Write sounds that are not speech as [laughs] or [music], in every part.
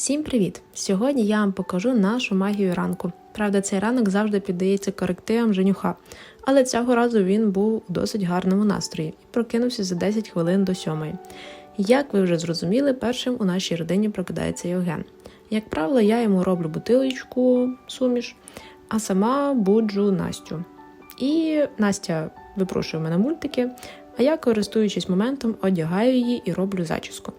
Всім привіт! Сьогодні я вам покажу нашу магію ранку. Правда, цей ранок завжди піддається корективам женюха, але цього разу він був у досить гарному настрої і прокинувся за 10 хвилин до сьомої. Як ви вже зрозуміли, першим у нашій родині прокидається Євген. Як правило, я йому роблю бутилочку суміш, а сама буджу Настю. І Настя випрошує мене мультики, а я, користуючись моментом, одягаю її і роблю зачіску.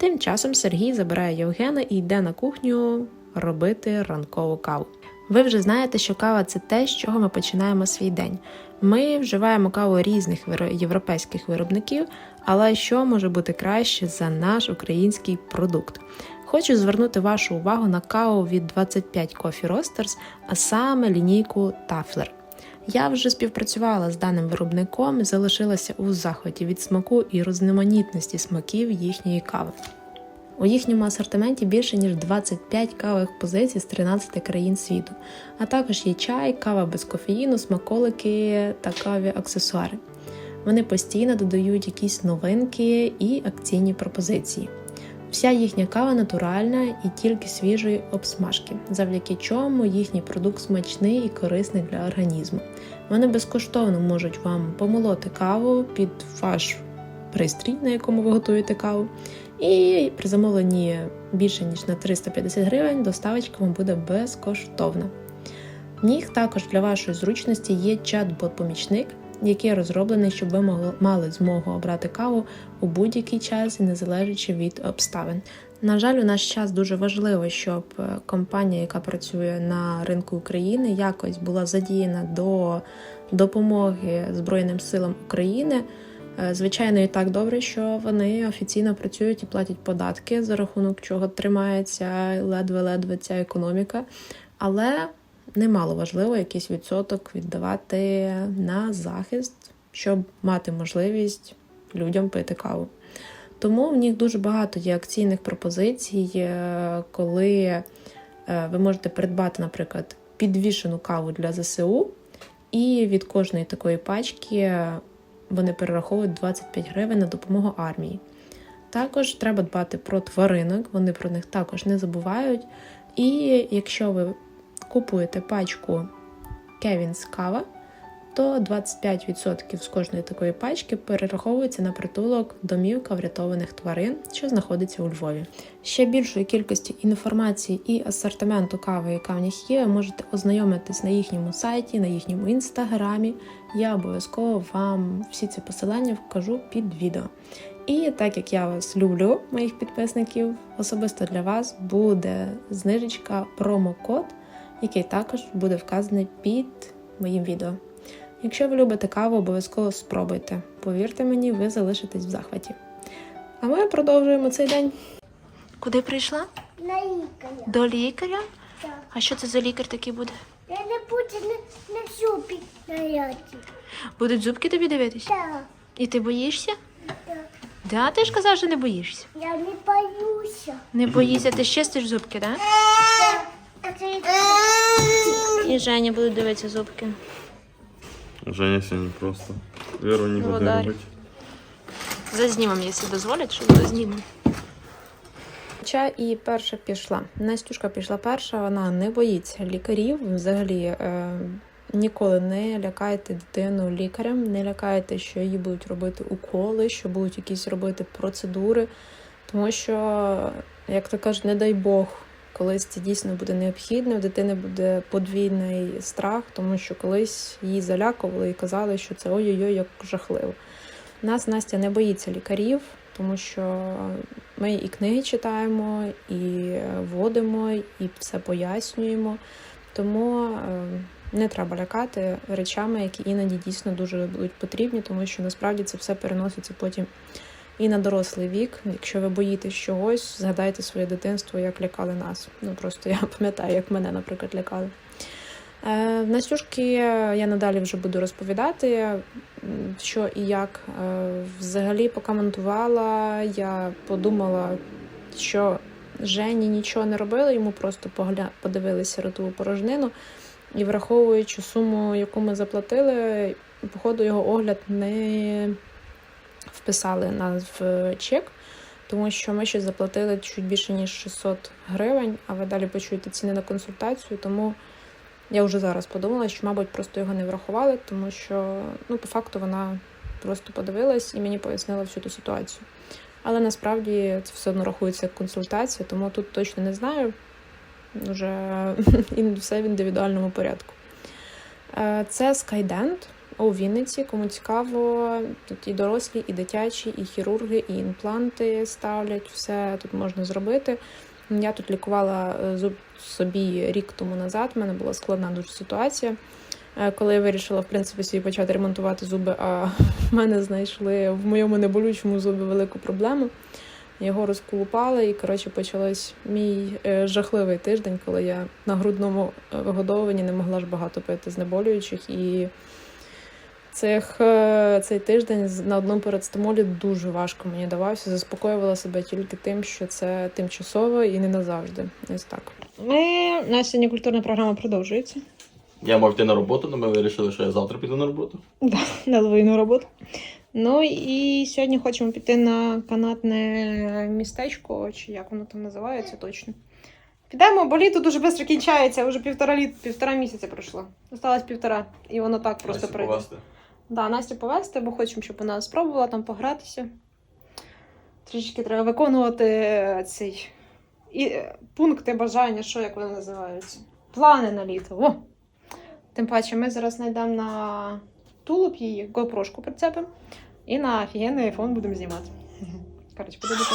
Тим часом Сергій забирає Євгена і йде на кухню робити ранкову каву. Ви вже знаєте, що кава це те, з чого ми починаємо свій день. Ми вживаємо каву різних європейських виробників, але що може бути краще за наш український продукт? Хочу звернути вашу увагу на каву від 25 Coffee Roasters, а саме лінійку Тафлер. Я вже співпрацювала з даним виробником залишилася у захваті від смаку і різноманітності смаків їхньої кави. У їхньому асортименті більше ніж 25 кавових позицій з 13 країн світу, а також є чай, кава без кофеїну, смаколики та каві аксесуари. Вони постійно додають якісь новинки і акційні пропозиції. Вся їхня кава натуральна і тільки свіжої обсмажки, завдяки чому їхній продукт смачний і корисний для організму. Вони безкоштовно можуть вам помолоти каву під ваш пристрій, на якому ви готуєте каву. І при замовленні більше ніж на 350 гривень доставочка вам буде безкоштовна. В них також для вашої зручності є чат-бот-помічник, який розроблений, щоб ви мали змогу обрати каву у будь-який час і не залежачи від обставин. На жаль, у наш час дуже важливо, щоб е, компанія, яка працює на ринку України, якось була задіяна до допомоги Збройним силам України. Е, Звичайно, і так добре, що вони офіційно працюють і платять податки, за рахунок чого тримається ледве-ледве ця економіка. Але немало важливо якийсь відсоток віддавати на захист, щоб мати можливість людям пити каву. Тому в них дуже багато є акційних пропозицій, е, коли е, ви можете придбати, наприклад, підвішену каву для ЗСУ, і від кожної такої пачки вони перераховують 25 гривень на допомогу армії. Також треба дбати про тваринок, вони про них також не забувають. І якщо ви купуєте пачку Кевінс кава, то 25% з кожної такої пачки перераховується на притулок домівка врятованих тварин, що знаходиться у Львові. Ще більшої кількості інформації і асортименту кави, яка в них є, можете ознайомитись на їхньому сайті, на їхньому інстаграмі. Я обов'язково вам всі ці посилання вкажу під відео. І так як я вас люблю, моїх підписників, особисто для вас буде знижечка промокод, який також буде вказаний під моїм відео. Якщо ви любите каву, обов'язково спробуйте. Повірте мені, ви залишитесь в захваті. А ми продовжуємо цей день. Куди прийшла? На лікаря. До лікаря? Так. А що це за лікар такий буде? Я не буду на, на зубі наряді. Будуть зубки тобі дивитись? Так, І ти боїшся? так. Да, ти ж казав, що не боїшся. Я не боюся. Не боїшся, ти чистиш зубки, так? А це І Женя буде дивитися зубки. Женя сегодня просто Веру не буде Володарь. робити. Зазнімем, якщо дозволять, що зазнімем. Хоча і перша пішла. Настюшка пішла перша, вона не боїться лікарів. Взагалі е, ніколи не лякайте дитину лікарем, не лякайте, що їй будуть робити уколи, що будуть якісь робити процедури. Тому що, як то кажуть, не дай Бог, колись це дійсно буде необхідно, в дитини буде подвійний страх, тому що колись її залякували і казали, що це ой-ой-ой, як жахливо. Нас Настя не боїться лікарів, тому що ми і книги читаємо, і вводимо, і все пояснюємо. Тому е, не треба лякати речами, які іноді дійсно дуже будуть потрібні, тому що насправді це все переноситься потім і на дорослий вік. Якщо ви боїтесь чогось, згадайте своє дитинство, як лякали нас. Ну просто я [laughs] пам'ятаю, як мене, наприклад, лякали. Е, Настюшки я надалі вже буду розповідати, що і як. Е, Взагалі покоментувала, я подумала, що Жені нічого не робили, йому просто погля... подивилися ротову порожнину. І враховуючи суму, яку ми заплатили, походу його огляд не вписали нас в чек. тому що ми ще заплатили чуть більше ніж 600 гривень, а ви далі почуєте ціни на консультацію. Тому я вже зараз подумала, що, мабуть, просто його не врахували, тому що ну, по факту вона просто подивилась і мені пояснила всю ту ситуацію. Але насправді це все одно рахується як консультація, тому тут точно не знаю. Вже [laughs] все в індивідуальному порядку. Е, Це Skydent у Вінниці. Кому цікаво, тут і дорослі, і дитячі, і хірурги, і імпланти ставлять. Все тут можна зробити. Я тут лікувала е, зуб собі рік тому назад. У мене була складна дуже ситуація. Е, Коли я вирішила в принципі собі почати ремонтувати зуби, а [laughs] в мене знайшли в моєму неболючому зубі велику проблему. Його розколупали, і коротше почалось мій е, жахливий тиждень, коли я на грудному вигодовуванні не могла ж багато пити знеболюючих. І цих, е, цей тиждень на одному парацетамолі дуже важко мені давався. Заспокоювала себе тільки тим, що це тимчасово і не назавжди. Ось так. Ми на сьогодні культурна програма продовжується. Я мав йти на роботу, але ми вирішили, що я завтра піду на роботу. Да, на двойну роботу. Ну і сьогодні хочемо піти на канатне містечко, чи як воно там називається точно. Підемо, бо літо дуже швидко кінчається, вже півтора літ, півтора місяця пройшло. Осталось півтора, і воно так просто пройде. Да, Настю повезти, бо хочемо, щоб вона спробувала там погратися. Трішки треба виконувати е, цей і, е, пункти бажання, що як вони називаються. Плани на літо. О! Тим паче, ми зараз знайдемо на тулуб її GoPro-шку прицепимо і на офігенний айфон будемо знімати. [laughs] Коротше, буде дуже,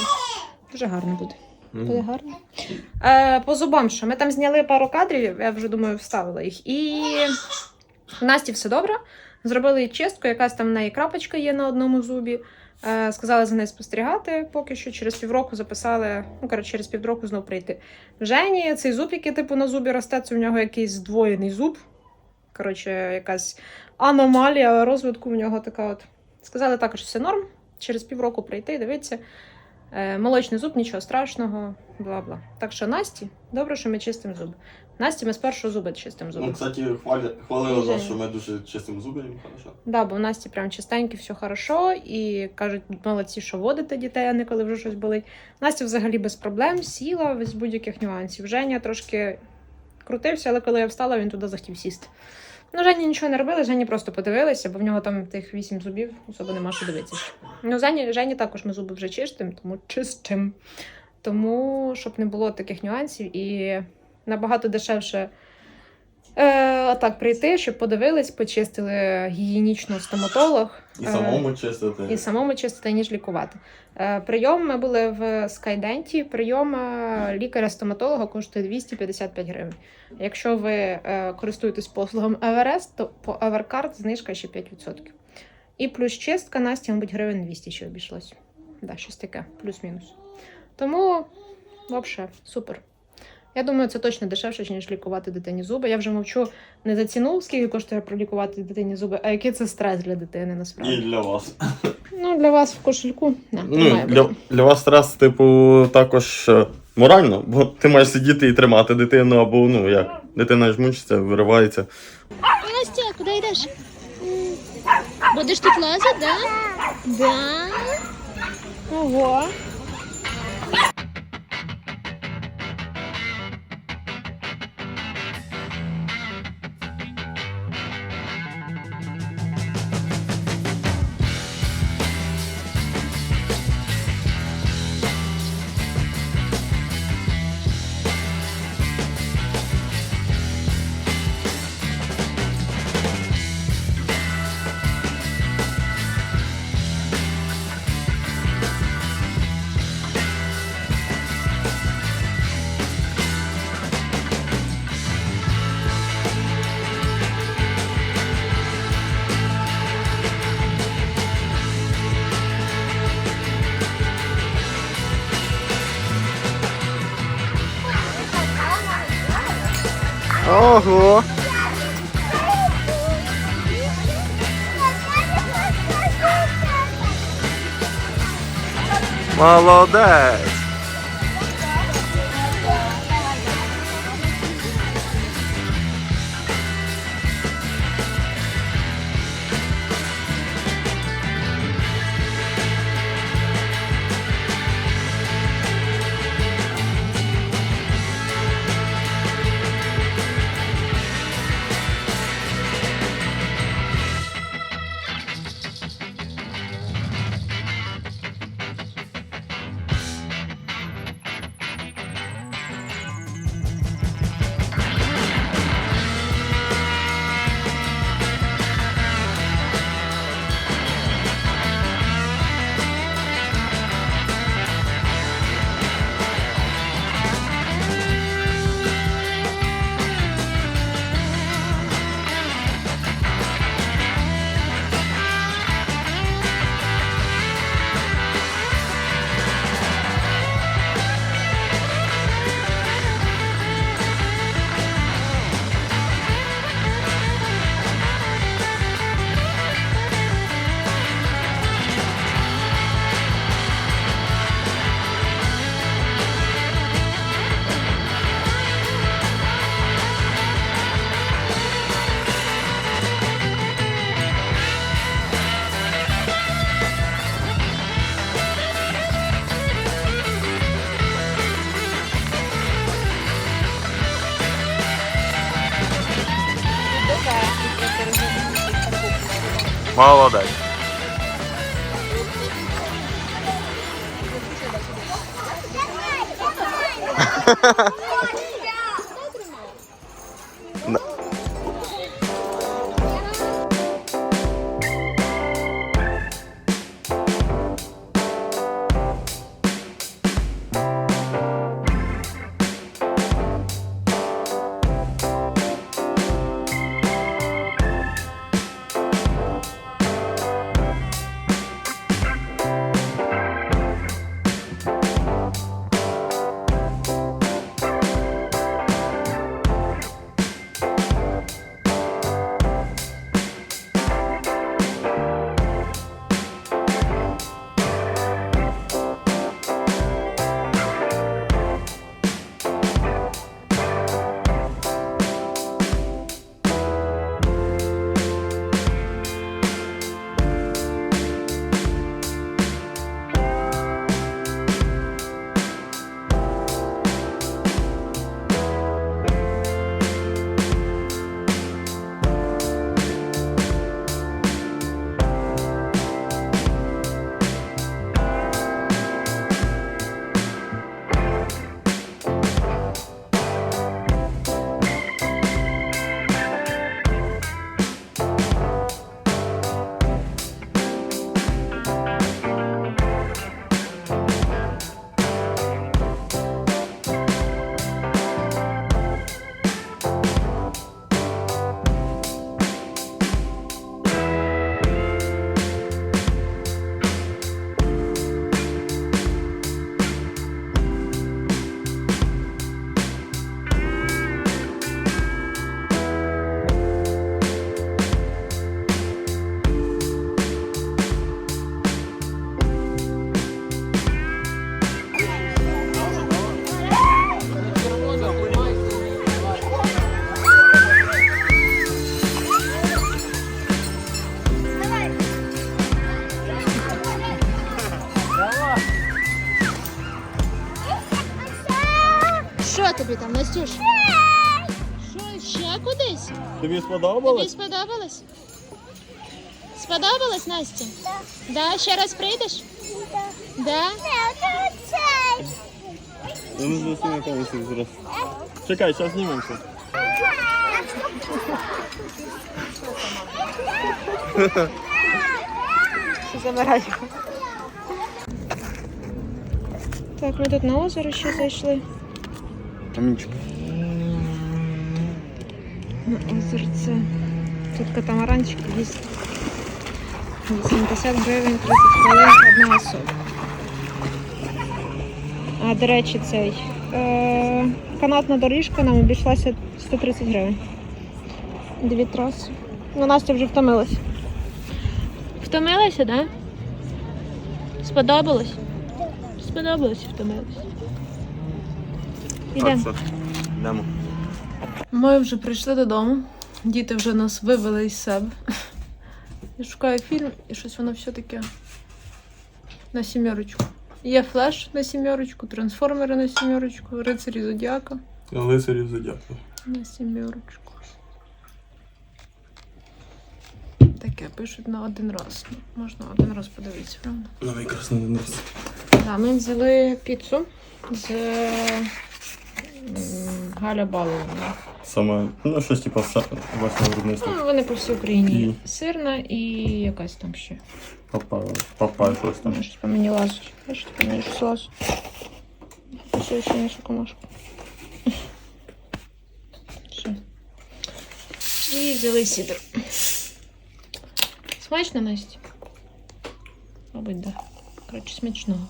дуже гарно буде. Буде гарно. Е, по зубам, що ми там зняли пару кадрів, я вже думаю, вставила їх. І Насті все добре. Зробили чистку, якась там в неї крапочка є на одному зубі. Е, сказали за нею спостерігати поки що. Через півроку записали, ну коротше, через півроку знов прийти. Жені цей зуб, який типу на зубі росте, це у нього якийсь здвоєний зуб. Коротше, якась аномалія розвитку в нього така от. Сказали також що все норм. Через півроку прийти, дивитися. Е, молочний зуб, нічого страшного, бла бла. Так що Насті, добре, що ми чистимо зуби. Насті ми з першого зуба чистимо зуби. Ну, кстати, хваля... хвалили нас, що ми дуже чистим зубами, хорошо. Да, бо в Насті прям чистенькі, все хорошо, і кажуть, молодці, що водите дітей, а не коли вже щось болить. Настя взагалі без проблем сіла без будь-яких нюансів. Женя трошки крутився, але коли я встала, він туди захотів сісти. Ну, Жені нічого не робили, Жені просто подивилися, бо в нього там тих вісім зубів, особо нема що дивитися. Ну, Жені, Жені також ми зуби вже чистимо, тому чистим. Тому, щоб не було таких нюансів і набагато дешевше Е, так, прийти, щоб подивились, почистили гігієнічно стоматолог. І Е, самому чистити. і самому чистити, ніж лікувати. Е, Прийом ми були в Скайденті. Прийом е, лікаря-стоматолога коштує 255 гривень. Якщо ви користуєтесь послугом Еверест, то по Еверкарт знижка ще 5%. І плюс чистка Насті, мабуть, гривень 200 ще обійшлось. Да, щось таке, плюс-мінус. Тому, взагалі, супер. Я думаю, це точно дешевше, ніж лікувати дитині зуби. Я вже мовчу не за ціну, скільки коштує пролікувати дитині зуби, а який це стрес для дитини насправді. І для вас. Ну, для вас в кошельку. Не, Ну, для, для вас стрес, типу, також е, морально, бо ти маєш сидіти і тримати дитину, або ну як, дитина ж мучиться, виривається. Настя, куди йдеш? Будеш тут лазити, да? Да. Ого. Ого! Молодець! Молодець. [laughs] Тобі Тобі сподобалось? сподобалось? Сподобалось, Настя? Да, ще раз прийдеш? Да? Ну, зовсім не повністю зрос. Чекай, зараз знімемося. Забирай. Так, ми тут на озеро ще зайшли. Камінчик. На озерце. Тут катамаранчик їсть. 80 гривень 30 хвилин одна особа. А, до речі, цей е, канатна доріжка нам обійшлася 130 гривень. Дві траси. Ну, Настя вже втомилась. Втомилася, так? Да? Сподобалось? Сподобалось і втомилась. Йдемо. Ми вже прийшли додому. Діти вже нас вивели із себе. Я шукаю фільм і щось воно все таке на сімерочку. Є флеш на сімерочку, трансформери на сімерочку, рицарі Зодіака Лицарів задякую. на сімерочку. Таке пишуть на один раз. Ну, Можна один раз подивитися, правда? Ну, якраз на один раз. Да, ми взяли піцу з Галя Балова. Саме, ну, щось типу власне виробництво. Ну, вони по всій Україні. Сирна і якась там ще. Папа, папа, щось там. Щось по мені лазить. Бачите, по мені щось лазить. Все ще іншу комашку. Все. І взяли сідр. Смачно, Настя? Мабуть, да. Коротше, смачного.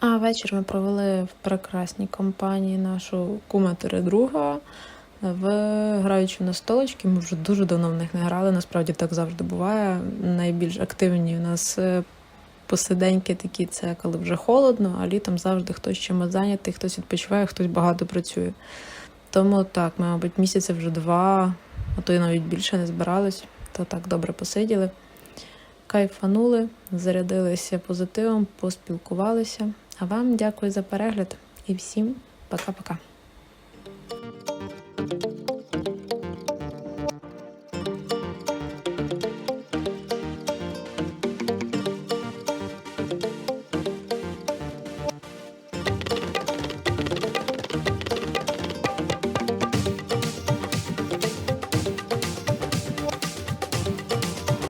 А вечір ми провели в прекрасній компанії нашу куматори друга. В граючи на столочки, ми вже дуже давно в них не грали. Насправді так завжди буває. Найбільш активні у нас е, посиденьки такі, це коли вже холодно, а літом завжди хтось чимось зайнятий, хтось відпочиває, хтось багато працює. Тому так, ми, мабуть, місяці вже два, а то й навіть більше не збирались, то так добре посиділи. Кайфанули, зарядилися позитивом, поспілкувалися. А вам дякую за перегляд і всім пока-пока.